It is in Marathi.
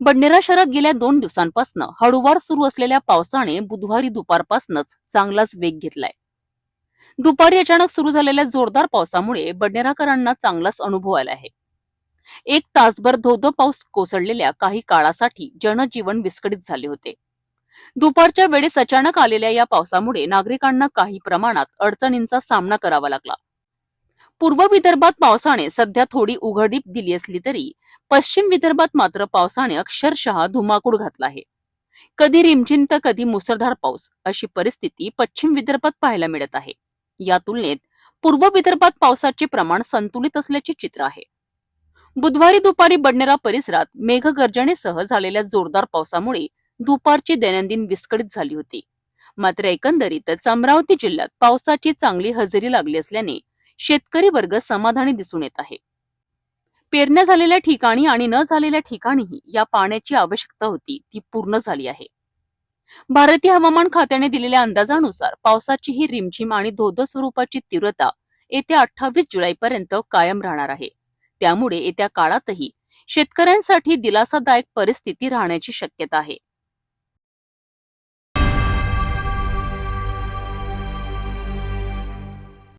बडनेरा शहरात गेल्या दोन दिवसांपासून हळूवार सुरू असलेल्या पावसाने बुधवारी दुपारपासूनच चांगलाच वेग घेतलाय. दुपारी अचानक सुरू झालेल्या जोरदार पावसामुळे बडनेराकरांना चांगलाच अनुभव आला आहे. एक तासभर धोधो पाऊस कोसळलेल्या काही काळासाठी जनजीवन विस्कळीत झाले होते. दुपारच्या वेळेस अचानक आलेल्या या पावसामुळे नागरिकांना काही प्रमाणात अडचणींचा सामना करावा लागला. पूर्व विदर्भात पावसाने सध्या थोडी उघडीप दिली असली तरी पश्चिम विदर्भात मात्र पावसाने अक्षरशः धुमाकूळ घातला आहे. कधी रिमझिम तर कधी मुसळधार पाऊस अशी परिस्थिती पश्चिम विदर्भात पाहायला मिळत आहे. या तुलनेत पूर्व विदर्भात पावसाचे प्रमाण संतुलित असल्याचे चित्र आहे. बुधवारी दुपारी बडनेरा परिसरात मेघगर्जनेसह झालेल्या जोरदार पावसामुळे दुपारची दैनंदिन विस्कळीत झाली होती. मात्र एकंदरीतच अमरावती जिल्ह्यात पावसाची चांगली हजेरी लागली असल्याने शेतकरी वर्ग समाधानी दिसून येत आहे. पेरण्या झालेल्या ठिकाणी आणि न झालेल्या ठिकाणीही या पाण्याची आवश्यकता होती ती पूर्ण झाली आहे. भारतीय हवामान खात्याने दिलेल्या अंदाजानुसार पावसाची ही रिमझिम आणि धोधो स्वरूपाची तीव्रता येत्या अठ्ठावीस जुलैपर्यंत कायम राहणार आहे. त्यामुळे येत्या काळातही शेतकऱ्यांसाठी दिलासादायक परिस्थिती राहण्याची शक्यता आहे.